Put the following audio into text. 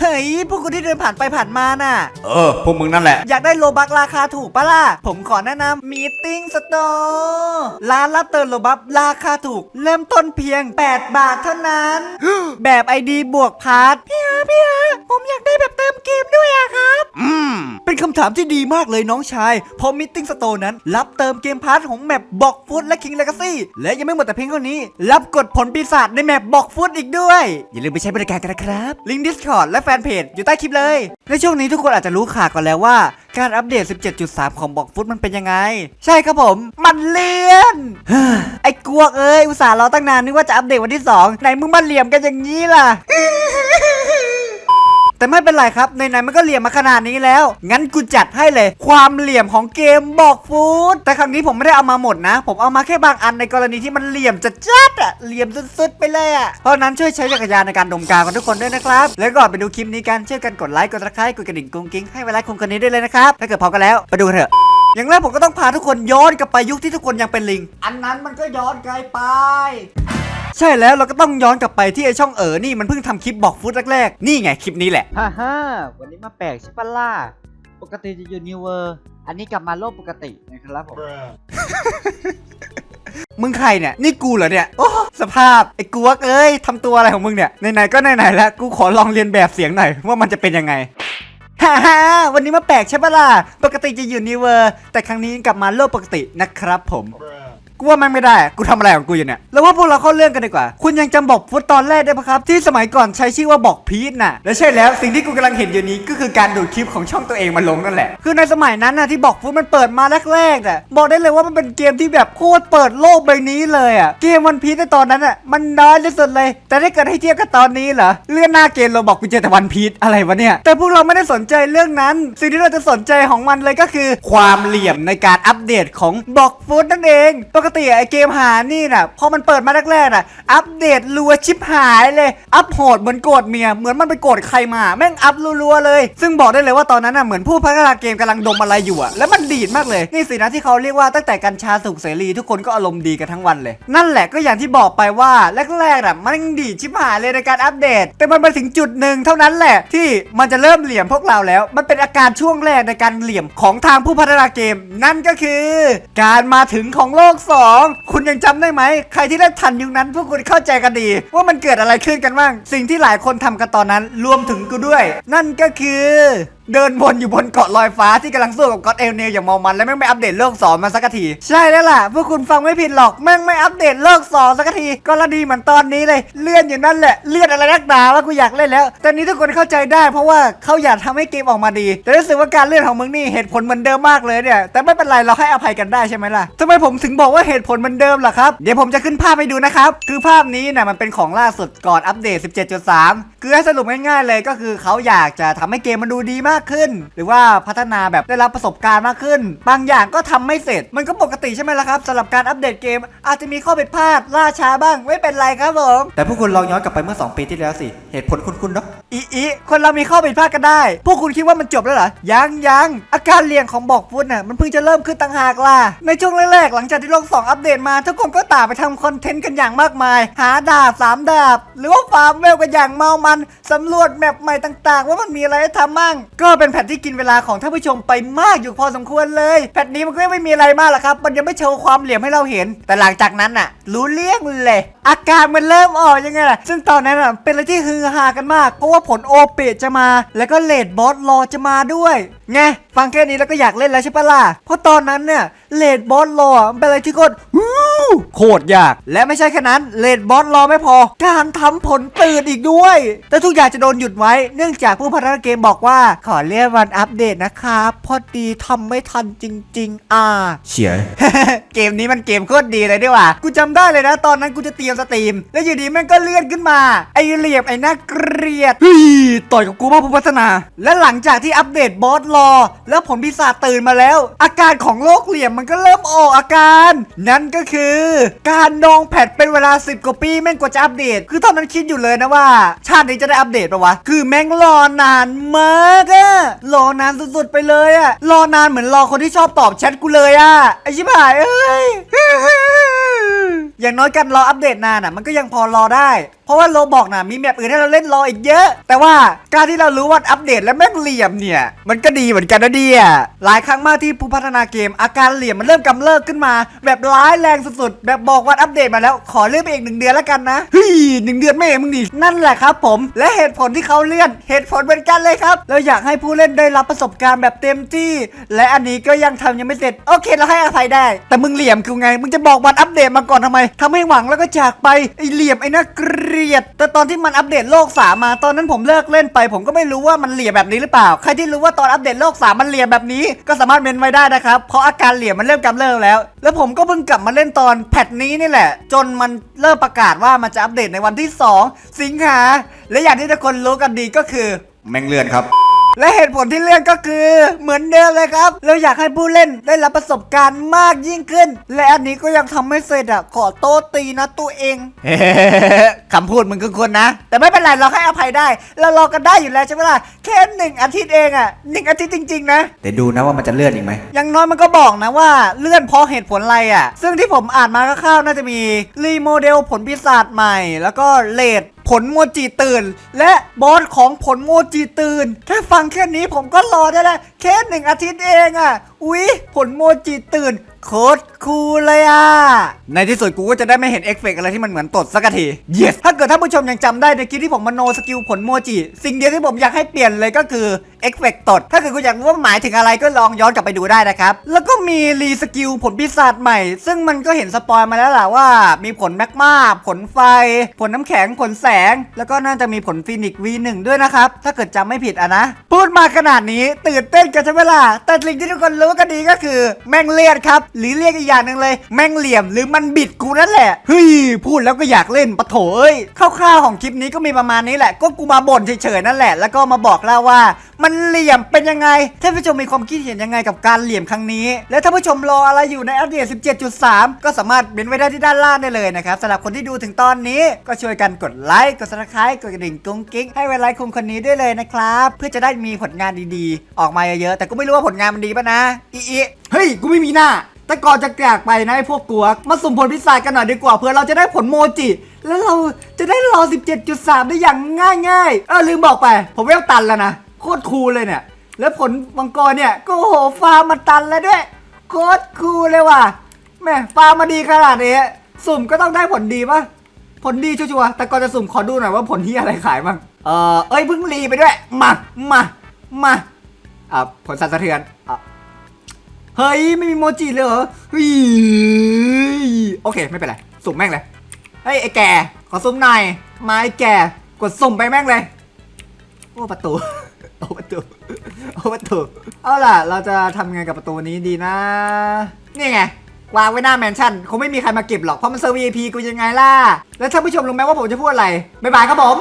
เฮ้ยพวกคุณที่เดินผ่านไปผ่านมาน่ะ เออ พวกมึงนั่นแหละ อยากได้โลบักราคาถูกปะล่ะ ผมขอแนะนำมีติ้งสโตร์ร้านรับเติมโลบัคราคาถูก เริ่มต้นเพียง 8 บาทเท่านั้น แบบไอดีบวกพาร์ทพี่ฮะพี่ฮะ ผมอยากได้แบบเติมเกมด้วยอะครับ อืม เป็นคำถามที่ดีมากเลยน้องชาย เพราะมิ t ติ้งสโตร์นั้น รับเติมเกมพาร์ทของแมปบอกฟุตและ King Legacy และยังไม่หมดแต่เพียงเท่านี้ รับกดผลปีศาจในแมปบอกฟุตอีกด้วย อย่าลืมไปใช้บริการกันนะครับ ลิงก์ Discord และแฟนเพจอยู่ใต้คลิปเลย ในช่วงนี้ทุกคนอาจจะรู้ข่าวกันแล้วว่า การอัปเดต 17.3 ของบอกฟุตมันเป็นยังไง ใช่ครับผม มันเลียนไอ้กวกเอ้ยอุตส่าห์รอตั้งนานนึกว่าจะอัปเดตวันที่2ไหนมึงมาเหลี่ยมกันอย่างนี้ล่ะ แต่ไม่เป็นไรครับในไหนมันก็เหลี่ยมมาขนาดนี้แล้ว งั้นกูจัดให้เลย ความเหลี่ยมของเกมบอกฟูดแต่ครั้งนี้ผมไม่ได้เอามาหมดนะ ผมเอามาแค่บางอันในกรณีที่มันเหลี่ยมจะจัดอะเหลี่ยมสุดๆไปเลยอะเพราะนั้นช่วยใช้จักรยานในการดมกาวกันทุกคนด้วยนะครับ แล้วก่อนไปดูคลิปนี้กันช่วยกันกดไลค์กดติดตามกดกระดิ่งกุ้งกิ้งให้เวลาคุณคนนี้ได้เลยนะครับถ้าเกิดพร้อมกันแล้วไปดูกันเถอะอย่างแรกผมก็ต้องพาทุกคนย้อนกลับไปยุคที่ทุกคนยังเป็นลิง อันนั้นมันก็ย้อนไกลไป ใช่แล้วเราก็ต้องย้อนกลับไปที่ไอช่องเอ๋อนี่มันเพิ่งทำคลิปบอกฟุตแรกๆ นี่ไงคลิปนี้แหละ ฮ่าฮ่าวันนี้มาแปลกใช่ปะล่ะ ปกติจะอยู่นิวเวอร์ อันนี้กลับมาโลกปกตินะครับผม มึงใครเนี่ย นี่กูเหรอเนี่ย โอ้สภาพ ไอ้กวกเอ้ยทำตัวอะไรของมึงเนี่ย ไหนๆก็ไหนๆแล้ว กูขอลองเรียนแบบเสียงหน่อย ว่ามันจะเป็นยังไง ฮ่าฮ่าวันนี้มาแปลกใช่ปะล่ะ ปกติจะอยู่นิวเวอร์ แต่ครั้งนี้กลับมาโลกปกตินะครับผม กูว่ามันไม่ได้กูทำอะไรของกูอยู่เนี่ยแล้วว่าพวกเราเข้าเรื่องกันดีกว่า คุณยังจำบอกฟุตตอนแรกได้ปะครับ ที่สมัยก่อนใช้ชื่อว่าบอกพีทน่ะและใช่แล้วสิ่งที่กูกำลังเห็นอยู่นี้ก็คือการดูดคลิปของช่องตัวเองมาลงนั่นแหละ คือในสมัยนั้นน่ะที่บอกฟุตมันเปิดมาแรกๆอะบอกได้เลยว่ามันเป็นเกมที่แบบโคตรเปิดโลกใบนี้เลยอะเกมวันพีทในตอนนั้นอะมันน้อยที่สุดเลย แต่ถ้าเกิดให้เทียบกับตอนนี้เหรอเลื่อนหน้าเกมเราบอกกูเจอแต่วันพีทอะไรวะเนี่ยแต่พวกเราไม่ได้สนใจเรื่องนั้น สิ่งที่เราจะสนใจของมันเลยก็คือ ความเหลี่ยมในการอัปเดตของบอกฟุตนั่นเองปกติไอเกมหานี่น่ะพอมันเปิดมาแรกๆน่ะ อัปเดตรัวชิบหายเลย อัปโหดเหมือนโกรธเมีย เหมือนมันไปโกรธใครมา แม่งอัพรัวๆเลย ซึ่งบอกได้เลยว่าตอนนั้นน่ะเหมือนผู้พัฒนาเกมกำลังดมอะไรอยู่อะแล้วมันดีดมากเลย นี่สินะที่เขาเรียกว่าตั้งแต่กัญชาสุกเสรีทุกคนก็อารมณ์ดีกันทั้งวันเลย นั่นแหละก็อย่างที่บอกไปว่าแรกๆน่ะมันดีดชิบหายเลยในการอัปเดต แต่มันมาถึงจุดหนึ่งเท่านั้นแหละที่มันจะเริ่มเหลี่ยมพวกเราแล้ว มันเป็นอาการช่วงแรกในการเหลี่ยมของทางผู้พัฒนาเกม นั่นก็คือ การมาถึงของโลกส2 คุณยังจำได้ไหม ใครที่ได้ทันยุคนั้น พวกคุณเข้าใจกันดี ว่ามันเกิดอะไรขึ้นกันบ้าง สิ่งที่หลายคนทำกันตอนนั้น รวมถึงกูด้วย นั่นก็คือ เดินวนอยู่บนเกาะลอยฟ้าที่กำลังสู้กับก็อตเอลเนลอย่างเมอมันและแม่งไม่อัปเดตโลกสองมาสักทีใช่แล้วล่ะพวกคุณฟังไม่ผิดหรอกแม่งไม่อัปเดตโลกสองสักทีก็ละดีเหมือนตอนนี้เลยเลื่อนอยู่นั่นแหละเลื่อนอะไรนักหนาว่ากูอยากเล่นแล้ว แต่นี้ทุกคนเข้าใจได้ เพราะว่าเขาอยากทำให้เกมออกมาดี แต่รู้สึกว่าการเลื่อนของมึงนี่เหตุผลเหมือนเดิมมากเลยเนี่ยแต่ไม่เป็นไรเราให้อภัยกันได้ใช่ไหมล่ะทำไมผมถึงบอกว่าเหตุผลเหมือนเดิมล่ะครับเดี๋ยวผมจะขึ้นภาพให้ดูนะครับคือภาพนี้นะมันเป็นของล่าสุดก่อนอัปเดต 17.3 คือให้สรุปง่ายๆเลยก็คือเขาอยากจะทำให้เกมมันดูดีมากขึ้น หรือว่าพัฒนาแบบได้รับประสบการณ์มากขึ้น บางอย่างก็ทำไม่เสร็จ มันก็ปกติใช่ไหมล่ะครับสำหรับการอัปเดตเกม อาจจะมีข้อผิดพลาดล่าช้าบ้างไม่เป็นไรครับผมแต่พวกคุณลองย้อนกลับไปเมื่อ 2 ปีที่แล้วสิเหตุผลคุณคุณเนาะอีอีคนเรามีข้อผิดพลาดกันได้ พวกคุณคิดว่ามันจบแล้วเหรอยังยังอาการเลี่ยงของบอกฟุตน่ะมันเพิ่งจะเริ่มขึ้นต่างหากล่ะในช่วงแรกๆหลังจากที่โลก2อัปเดตมาทุกคนก็ต่างไปทำคอนเทนต์กันอย่างมากมาย หาดาบสามดาบ หรือว่าฟาร์มเวลกันอย่างเมามันสำรวจแมปใหม่ต่างๆ ว่ามันมีอะไรให้ทำมั่งก็เป็นแพทที่กินเวลาของท่านผู้ชมไปมากอยู่พอสมควรเลย แพทนี้มันก็ไม่มีอะไรมากหรอกครับ มันยังไม่โชว์ความเหลี่ยมให้เราเห็น แต่หลังจากนั้นน่ะ รู้เรื่องเลย อาการมันเริ่มออกยังไงล่ะซึ่งตอนนั้นอะเป็นอะไรที่ฮือฮากันมาก เพราะว่าผลโอเปจะมา แล้วก็เลดบอสรอจะมาด้วยไงฟังแค่นี้แล้วก็อยากเล่นแล้วใช่ปะล่ะเพราะตอนนั้นเนี่ยเลดบอสรอเป็นอะไรที่โคตร โคตรยาก และไม่ใช่แค่นั้นเลดบอสรอไม่พอ การทำผลตื่นอีกด้วย แต่ทุกอย่างจะโดนหยุดไว้ เนื่องจากผู้พัฒนาเกมบอกว่า ขอเลื่อนวันอัปเดตนะครับพอดีทำไม่ทันจริง ๆ อ่า เฉียเกมนี้มันเกมโคตรดีเลยด้วยว่ะกูจำได้เลยนะ ตอนนั้นกูจะเตรียมสตรีม แล้วอยู่ดีแม่งก็เลื่อนขึ้นมา ไอ้เหลี่ยมไอ้น่าเกลียดเฮ้ยต่อยกับกูบ้าผู้พัฒนา และหลังจากที่อัปเดตบอสรอ แล้วผลพิศาจตื่นมาแล้ว อาการของโรคเหลี่ยมมันก็เริ่มออกอาการ นั่นก็คือการดองแพทเป็นเวลา 10 กว่าปีแม่งกว่าจะอัปเดต คือตอนนั้นคิดอยู่เลยนะว่า ชาตินี้จะได้อัปเดตปะวะ คือแม่งรอนานมากอะรอนานสุดๆไปเลยอะรอนานเหมือนรอคนที่ชอบตอบแชทกูเลยอะไอชิบหายเอ้ยอย่างน้อยการรออัปเดตนานอะมันก็ยังพอรอได้ ราะราะว่าโลบอกนะมีแมปอื่นให้เราเล่นรออีกเยอะ แต่ว่าการที่เรารู้ว่าอัปเดตและแม่งเหลี่ยมเนี่ย มันก็ดีเหมือนกันนะเดียหลายครั้งมากที่ผู้พัฒนาเกม อาการเหลี่ยมมันเริ่มกำเริบขึ้นมา แบบร้ายแรงสุดๆแบบบอกวันอัปเดตมาแล้วขอเลื่อนไปอีกหนึ่งเดือนแล้วกันนะเฮ้ยหนึ่งเดือนไม่เองมึงดินั่นแหละครับผมและเหตุผลที่เขาเลื่อนเหตุผลเหมือนกันเลยครับเราอยากให้ผู้เล่นได้รับประสบการณ์แบบเต็มที่ และอันนี้ก็ยังทำยังไม่เสร็จโอเคเราให้อภัยได้ แต่มึงเหลี่ยมคือไงมึงจะบอกวันอัปเดตมาก่อนทำไมทำให้หวังแล้วก็จากไปไอเหลี่ยมไอ้น่าเกลียดแต่ตอนที่มันอัปเดตโลกสามมาตอนนั้นผมเลิกเล่นไป ผมก็ไม่รู้ว่ามันเหลี่ยมแบบนี้หรือเปล่า ใครที่รู้ว่าตอนอัปเดตโลกสามมันเหลี่ยมแบบนี้ ก็สามารถเมนไว้ได้นะครับ เพราะอาการเหลี่ยมมันเริ่มกำเริบแล้ว แล้วผมก็เพิ่งกลับมาเล่นตอนแพทนี้นี่แหละ จนมันเริ่มประกาศว่ามันจะอัปเดตในวันที่ 2 สิงหาและอย่างที่ทุกคนรู้กันดีก็คือแม่งเลื่อนครับ และเหตุผลที่เลื่อนก็คือเหมือนเดิมเลยครับ เราอยากให้ผู้เล่นได้รับประสบการณ์มากยิ่งขึ้น และอันนี้ก็ยังทำไม่เสร็จอะ ขอโทษตีนะตัวเองคำพูดมึงคือคนนะ แต่ไม่เป็นไรเราให้อภัยได้ เรารอกันได้อยู่แล้วใช่ไหมล่ะแค่หนึ่งอาทิตย์เองอะหนึ่งอาทิตย์จริง ๆ นะแต่ดูนะว่ามันจะเลื่อนอีกไหมอย่างน้อยมันก็บอกนะว่าเลื่อนเพราะเหตุผลอะไรอะ ซึ่งที่ผมอ่านมาคร่าวๆน่าจะมีรีโมเดลผลปีศาจใหม่ แล้วก็เลด ผลโมจิตื่น และบอสของผลโมจิตื่น แค่ฟังแค่นี้ผมก็รอได้แล้วแค่หนึ่งอาทิตย์เองอะอุ๊ยผลโมจิตื่น โคตรคูลเลยอะ ในที่สุดกูก็จะได้ไม่เห็นเอฟเฟกต์อะไรที่มันเหมือนตดสักที yes ถ้าเกิดท่านผู้ชมยังจำได้ในคลิปที่ผมมโนสกิลผลโมจิ สิ่งเดียวที่ผมอยากให้เปลี่ยนเลยก็คือเอฟเฟกต์ตด ถ้าเกิดคุณอยากรู้ว่าหมายถึงอะไรก็ลองย้อนกลับไปดูได้นะครับ แล้วก็มีรีสกิลผลปีศาจใหม่ ซึ่งมันก็เห็นสปอยมาแล้วแหละว่า มีผลแมกมาผลไฟ ผลน้ำแข็งผลแสง แล้วก็น่าจะมีผลฟินิกซ์ V1 ด้วยนะครับ ถ้าเกิดจำไม่ผิดอะนะ พูดมาขนาดนี้ตื่นเต้นกันใช่ไหมล่ะแต่สิ่งที่ทุกคนรู้กันดีก็คือ แม่งเลียดครับหรือเรียกอีกอย่างหนึ่งเลย แม่งเหลี่ยมหรือมันบิดกูนั่นแหละเฮ้ยพูดแล้วก็อยากเล่นปะโถเอ้ยคร่าวๆของคลิปนี้ก็มีประมาณนี้แหละ ก็กูมาบ่นเฉยๆนั่นแหละแล้วก็มาบอกเล่าว่ามันเหลี่ยมเป็นยังไงท่านผู้ชมมีความคิดเห็นยังไงกับการเหลี่ยมครั้งนี้ และท่านผู้ชมรออะไรอยู่ในอัปเดต 17.3 ก็สามารถเมนไว้ได้ที่ด้านล่างได้เลยนะครับสำหรับคนที่ดูถึงตอนนี้ก็ช่วยกันกดไลค์กด subscribe กดกระดิ่งกุ้งกิ๊งให้เวลาคุมคนนี้ด้วยเลยนะครับเพื่อจะได้มีผลงานดีๆ ออกมาเยอะๆแต่ก็ไม่รู้ว่าผลงานมันดีป่ะนะอีอีเฮ้ยกูไม่มีหน้า แต่ก่อนจะจกไปนะไอ้พวกกวกมาสุ่มผลพิศาจกันหน่อยดีกว่าเพื่อเราจะได้ผลโมจิ แล้วเราจะได้รอ 17.3 ได้อย่างง่ายๆเออลืมบอกไป ผมเวลตันแล้วนะ โคตรคูลเลยเนี่ย แล้วผลมังกรเนี่ยก็โหฟาร์มมาตันแล้วด้วย โคตรคูลเลยว่ะแม่ฟาร์มมาดีขนาดนี้สุ่มก็ต้องได้ผลดีปะผลดีชัวร์แต่ก่อนจะสุ่มขอดูหน่อยว่าผลที่อะไรขายบ้างเออเอ้ยเพิ่งรีไปด้วย มา มา มาอะผลสั่นสะเทือนอะเฮ้ย ไม่มีโมจิเลยเหรอเฮ้ยโอเค ไม่เป็นไร สุ่มแม่งเลย เฮ้ย ไอ้แกขอสุ่มหน่อยมาไอ้แกกดสุ่มไปแม่งเลย โอ้ ประตู เอาประตูเอาประตูเอาล่ะ เราจะทำไงกับประตูนี้ดีนะ นี่ไง วางไว้หน้าแมนชั่น คงไม่มีใครมาเก็บหรอก เพราะมันเซอร์วีพีกูยังไงล่ะ แล้วท่านผู้ชมรู้ไหมว่าผมจะพูดอะไร บ๊ายบายครับผม